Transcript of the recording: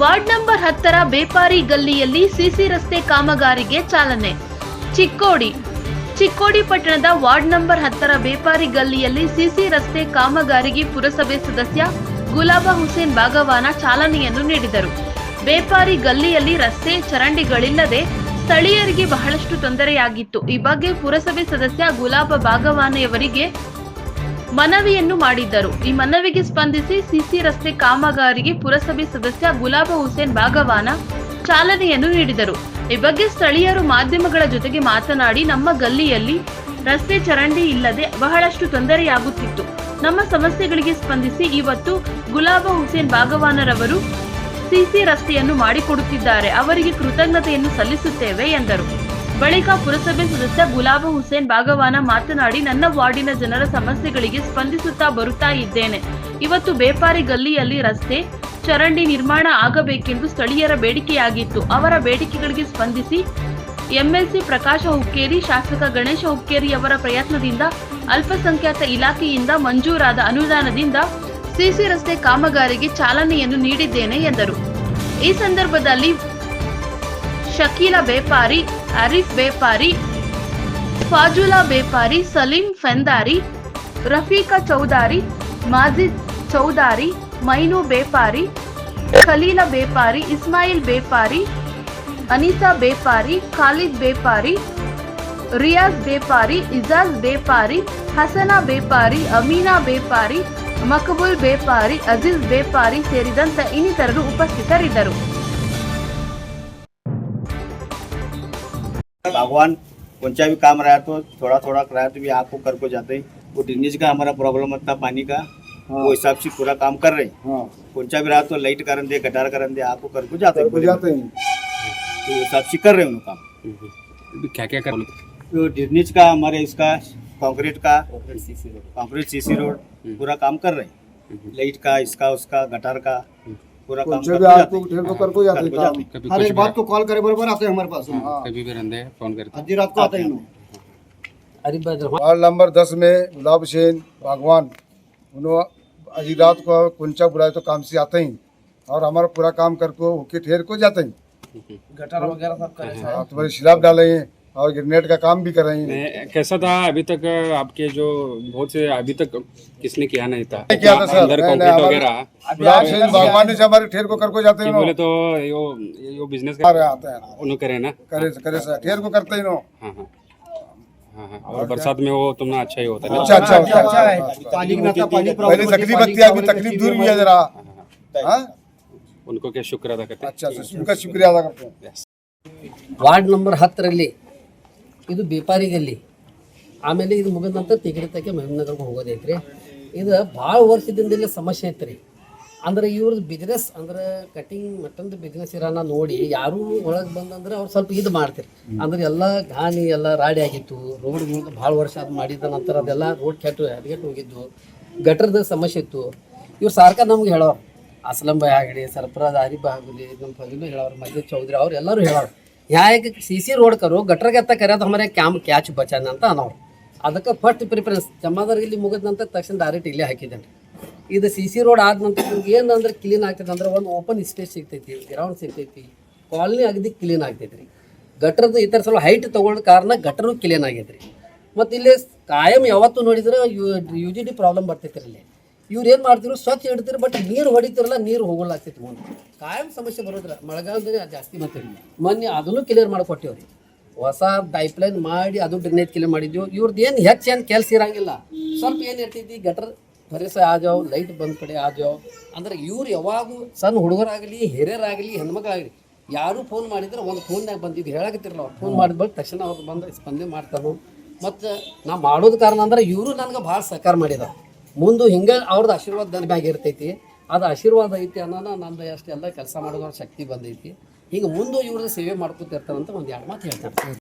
Ward number ಹತ್ತರ Bepari ಗಲ್ಲಿಯಲ್ಲಿ CC ರಸ್ತೆ ಕಾಮಗಾರಿಗೆ ಚಾಲನೆ. ಚಿಕ್ಕೋಡಿ ಚಿಕ್ಕೋಡಿ ಪಟ್ಟಣದ ವಾರ್ಡ್ ನಂಬರ್ ಹತ್ತರ ಬೇಪಾರಿ ಗಲ್ಲಿಯಲ್ಲಿ ಸಿಸಿ ರಸ್ತೆ ಕಾಮಗಾರಿಗೆ ಪುರಸಭೆ ಸದಸ್ಯ ಗುಲಾಬಾ ಹುಸೇನ್ ಭಾಗವಾನ ಚಾಲನೆಯನ್ನು ನೀಡಿದರು. ಬೇಪಾರಿ ಗಲ್ಲಿಯಲ್ಲಿ ರಸ್ತೆ ಚರಂಡಿಗಳಿಲ್ಲದೆ ಸ್ಥಳೀಯರಿಗೆ ಬಹಳಷ್ಟು ತೊಂದರೆಯಾಗಿತ್ತು. ಈ ಬಗ್ಗೆ ಪುರಸಭೆ ಸದಸ್ಯ ಗುಲಾಬ ಬಾಗವಾನೆಯವರಿಗೆ ಮನವಿಯನ್ನು ಮಾಡಿದ್ದರು. ಈ ಮನವಿಗೆ ಸ್ಪಂದಿಸಿ ಸಿಸಿ ರಸ್ತೆ ಕಾಮಗಾರಿಗೆ ಪುರಸಭೆ ಸದಸ್ಯ ಗುಲಾಬ ಹುಸೇನ್ ಭಾಗವಾನ ಚಾಲನೆಯನ್ನು ನೀಡಿದರು. ಈ ಬಗ್ಗೆ ಸ್ಥಳೀಯರು ಮಾಧ್ಯಮಗಳ ಜೊತೆಗೆ ಮಾತನಾಡಿ, ನಮ್ಮ ಗಲ್ಲಿಯಲ್ಲಿ ರಸ್ತೆ ಚರಂಡಿ ಇಲ್ಲದೆ ಬಹಳಷ್ಟು ತೊಂದರೆಯಾಗುತ್ತಿತ್ತು. ನಮ್ಮ ಸಮಸ್ಯೆಗಳಿಗೆ ಸ್ಪಂದಿಸಿ ಇವತ್ತು ಗುಲಾಬ ಹುಸೇನ್ ಭಾಗವಾನರವರು ಸಿಸಿ ರಸ್ತೆಯನ್ನು ಮಾಡಿಕೊಡುತ್ತಿದ್ದಾರೆ. ಅವರಿಗೆ ಕೃತಜ್ಞತೆಯನ್ನು ಸಲ್ಲಿಸುತ್ತೇವೆ ಎಂದರು. ಬಳಿಕ ಪುರಸಭೆ ಸದಸ್ಯ ಗುಲಾಬ ಹುಸೇನ್ ಭಾಗವಾನ ಮಾತನಾಡಿ, ನನ್ನ ವಾರ್ಡಿನ ಜನರ ಸಮಸ್ಯೆಗಳಿಗೆ ಸ್ಪಂದಿಸುತ್ತಾ ಬರುತ್ತಾ ಇದ್ದೇನೆ. ಇವತ್ತು ಬೇಪಾರಿ ಗಲ್ಲಿಯಲ್ಲಿ ರಸ್ತೆ ಚರಂಡಿ ನಿರ್ಮಾಣ ಆಗಬೇಕೆಂದು ಸ್ಥಳೀಯರ ಬೇಡಿಕೆಯಾಗಿತ್ತು. ಅವರ ಬೇಡಿಕೆಗಳಿಗೆ ಸ್ಪಂದಿಸಿ ಎಂಎಲ್ಸಿ ಪ್ರಕಾಶ ಹುಕ್ಕೇರಿ, ಶಾಸಕ ಗಣೇಶ ಹುಕ್ಕೇರಿ ಅವರ ಪ್ರಯತ್ನದಿಂದ ಅಲ್ಪಸಂಖ್ಯಾತ ಇಲಾಖೆಯಿಂದ ಮಂಜೂರಾದ ಅನುದಾನದಿಂದ ಸಿಸಿ ರಸ್ತೆ ಕಾಮಗಾರಿಗೆ ಚಾಲನೆಯನ್ನು ನೀಡಿದ್ದೇನೆ ಎಂದರು. ಈ ಸಂದರ್ಭದಲ್ಲಿ ಶಕೀಲ ಬೇಪಾರಿ ಅರಿಫ್ ಬೇಪಾರಿ, ಫಾಜುಲಾ ಬೇಪಾರಿ, ಸಲೀಂ ಫೆಂದಾರಿ, ರಫೀಕಾ ಚೌದಾರಿ, ಮಾಜಿದ್ ಚೌದಾರಿ, ಮೈನು ಬೇಪಾರಿ, ಖಲೀಲ ಬೇಪಾರಿ, ಇಸ್ಮಾಯಿಲ್ ಬೇಪಾರಿ, ಅನಿಸಾ ಬೇಪಾರಿ, ಖಾಲಿದ್ ಬೇಪಾರಿ, ರಿಯಾಜ್ ಬೇಪಾರಿ, ಇಜಾಜ್ ಬೇಪಾರಿ, ಹಸನಾ ಬೇಪಾರಿ, ಅಮೀನಾ ಬೇಪಾರಿ, ಮಕಬೂಲ್ ಬೇಪಾರಿ, ಅಜೀಜ್ ಬೇಪಾರಿ ಸೇರಿದಂತೆ ಇನ್ನಿತರರು ಉಪಸ್ಥಿತರಿದ್ದರು. भगवान कोणचा भी काम रहा तो थोड़ा थोड़ा कराया तो भी आपको कर को जाते हैं। वो ड्रेनेज का हमारा प्रॉब्लम था पानी का हाँ। वो हिसाब से पूरा काम कर रहे हैं। हाँ। कोणचा भी रहा तो लाइट करन दे गटार करन दे आपको कर को जाते हैं। कर जाते हैं। तो हिसाब से कर रहे हैं काम। क्या क्या कर तो ड्रेनेज का हमारे इसका कंक्रीट का कंक्रीट सीसी रोड पूरा काम कर रहे हैं। लाइट का इसका उसका गटार का। पूरा काम कोणचे कर को आपको जाते ठेर को कर को जाते कर को हैं जाते काम। हर एक बात को कॉल करे बराबर आते हैं हमारे पास हाँ। कभी भी हैं फ़ोन करते आधी रात को आते हैं वार्ड नंबर दस में गुलाब हुसैन बागवान उन्होंने अजी रात को कुंचा बुलाए तो काम से आते हैं। और हमारा पूरा काम करके होके ठेर को जाते हैं। गटर वगैरह सब करे हाँ, तुम्हारे शिलाब डाले हैं। और ग्रेनेड का काम भी कर रहे हैं हैं कैसा था अभी तक आपके जो बहुत से अभी तक किसने किया नहीं था नहीं किया था सर, अंदर नहीं, कंक्रीट नहीं, वगैरह गुलाब हुसैन बागवान ने से हमारे ठेर को कर को जाते कि हैं बोले नो तो यो यो बिजनेस अरे आते हैं उन्होंने करे ना करे करे सर ठेर को करते ही नो हाँ हाँ हाँ हाँ और बरसात में वो तुमने अच्छा ही होता है अच्छा अच्छा होता अच्छा है है पानी की नाता पानी पहले तकलीफ थी अभी तकलीफ दूर हुई है जरा हाँ उनको क्या शुक्र अदा करते हैं अच्छा अच्छा उनका शुक्रिया अदा करते हैं ವಾರ್ಡ್ ನಂಬರ್ ಹತ್ತರಲ್ಲಿ ಇದು ಬೇಪಾರಿ ಗಲ್ಲಿ ಆಮೇಲೆ ಇದು ಮುಗಿದ ನಂತರ ತಿಗಡಿತಕ್ಕೆ ಹೋಗೋದೈತೆ ಹೋಗೋದೈತ್ರಿ ಇದು ಭಾಳ ವರ್ಷದಿಂದ ಇಲ್ಲಿ ಸಮಸ್ಯೆ ಐತ್ರಿ. ಅಂದ್ರೆ ಇವ್ರದ್ದು ಬಿಸ್ನೆಸ್ ಅಂದ್ರೆ ಕಟಿಂಗ್ ಮತ್ತೊಂದು ಬಿಸ್ನೆಸ್ ಇರೋಣ ನೋಡಿ ಯಾರೂ ಒಳಗೆ ಬಂದಂದ್ರೆ ಅವ್ರು ಸ್ವಲ್ಪ ಇದು ಮಾಡ್ತಾರೆ. ಅಂದ್ರೆ ಎಲ್ಲ ಗಾನಿ ಎಲ್ಲ ರಾಡಿ ಆಗಿತ್ತು. ರೋಡ್ ಭಾಳ ವರ್ಷ ಅದು ಮಾಡಿದ ನಂತರ ಅದೆಲ್ಲ ರೋಡ್ ಕೆಟ್ಟು ಹದಗೆಟ್ಟು ಹೋಗಿದ್ದು. ಗಟ್ರದ ಸಮಸ್ಯೆ ಇತ್ತು. ಇವ್ರು ಸಾರ್ಕ ನಮ್ಗೆ ಹೇಳೋರು. ಅಸ್ಲಂ ಆಗಲಿ, ಸರ್ಫರಾಜ್ ಆರಿಫ್ ಆಗಲಿ ನಮ್ಮ ಫಗಿಲು ಹೇಳೋರು ಚೌಧರಿ ಅವ್ರು ಎಲ್ಲರೂ ಹೇಳೋರು. ಯಾಕೆ ಸಿ ಸಿ ರೋಡ್ ಕರು ಗಟ್ರಗೆತ್ತ ಕರೆಯೋದು ಹಮರೆ ಕ್ಯಾಮ್ ಕ್ಯಾಚ್ ಬಚಾನ ಅಂತ ಅನ್ನೋರು ಅದಕ್ಕೆ ಫಸ್ಟ್ ಪ್ರಿಫರೆನ್ಸ್ ಜಮಾದಾರ್ ಇಲ್ಲಿ ಮುಗಿದ ನಂತರ ತಕ್ಷಣ ಡೈರೆಕ್ಟ್ ಇಲ್ಲೇ ಹಾಕಿದ್ದೇನೆ. ಇದು ಸಿ ಸಿ ರೋಡ್ ಆದ ನಂತರ ನಿಮ್ಗೆ ಏನಂದ್ರೆ ಕ್ಲೀನ್ ಆಗ್ತದೆ ಅಂದ್ರೆ ಒಂದು ಓಪನ್ ಸ್ಪೇಸ್ ಸಿಗ್ತೈತಿ ಗ್ರೌಂಡ್ ಸಿಗ್ತೈತಿ ಕಾಲನಿ ಅಗದಿ ಕ್ಲೀನ್ ಆಗ್ತೈತ್ರಿ. ರೀ ಗಟ್ರದ ಈ ಥರ ಸ್ವಲ್ಪ ಹೈಟ್ ತೊಗೊಂಡ ಕಾರಣ ಗಟ್ರು ಕ್ಲೀನ್ ಆಗೈತೆ ರೀ ಮತ್ತು ಇಲ್ಲಿ ಕಾಯಂ ಯಾವತ್ತೂ ನೋಡಿದ್ರೆ U U G D problem ಬರ್ತೈತೆ ಇಲ್ಲಿ. ಇವ್ರು ಏನು ಮಾಡ್ತಿದ್ರು? ಸ್ವಚ್ಛ ಇಡ್ತಿರು ಬಟ್ ನೀರು ಹೊಡಿತಿರಲ್ಲ, ನೀರು ಹೋಗಲ್ಲ ಆಗ್ತಿತ್ತು ಮುಂದೆ ಕಾಯಂ ಸಮಸ್ಯೆ ಬರೋದಿಲ್ಲ. ಮಳೆಗಾಲದಲ್ಲಿ ಜಾಸ್ತಿ ಬರ್ತೀವಿ ಮೊನ್ನೆ ಅದನ್ನು ಕ್ಲಿಯರ್ ಮಾಡಿಕೊಟ್ಟಿವ್ರಿ. ಹೊಸ ಪೈಪ್ಲೈನ್ ಮಾಡಿ ಅದು ಡ್ರೈನೇಜ್ ಕ್ಲಿಯರ್ ಮಾಡಿದ್ವಿ. ಇವ್ರದ್ದು ಏನು ಹೆಚ್ಚು ಏನು ಕೆಲಸ ಇರಂಗಿಲ್ಲ. ಸ್ವಲ್ಪ ಏನು ಇರ್ತೈತಿ ಗಟರ್ ಪರಿಸ ಆಜಾವ್ ಲೈಟ್ ಬಂದ ಕಡೆ ಆಜಾವ್ ಅಂದ್ರೆ ಇವ್ರು ಯಾವಾಗೂ ಸಣ್ಣ ಹುಡುಗರಾಗಲಿ, ಹಿರಿಯರಾಗಲಿ, ಹೆಣ್ಮಕ್ಳಾಗಲಿ, ಯಾರು ಫೋನ್ ಮಾಡಿದ್ರೆ ಒಂದು ಫೋನ್ಯಾಗ ಬಂದಿದ್ದು ಹೇಳಕತ್ತಿರಲ್ಲ ಅವ್ರು. ಫೋನ್ ಮಾಡಿದ ಬಳಿಕ ತಕ್ಷಣ ಅವ್ರು ಬಂದು ಸ್ಪಂದನೆ ಮಾಡ್ತಾನು. ಮತ್ತು ನಾ ಮಾಡೋದು ಕಾರಣ ಅಂದ್ರೆ ಇವರು ನನಗೆ ಭಾಳ ಸಹಕಾರ ಮಾಡಿದಾರೆ. ಮುಂದೆ ಹಿಂಗೆ ಅವ್ರದ್ದು ಆಶೀರ್ವಾದ ನನ್ನ ಮ್ಯಾಗ ಇರ್ತೈತಿ. ಅದು ಆಶೀರ್ವಾದ ಐತಿ ಅನ್ನೋನ ನಂದು ಅಷ್ಟೆಲ್ಲ ಕೆಲಸ ಮಾಡೋದ್ರ ಶಕ್ತಿ ಬಂದೈತಿ. ಹಿಂಗೆ ಮುಂದೆ ಇವ್ರದ್ದು ಸೇವೆ ಮಾಡ್ಕೊತಿರ್ತಾರಂತ ಒಂದು ಎರಡು ಮಾತು ಹೇಳ್ತಾರೆ.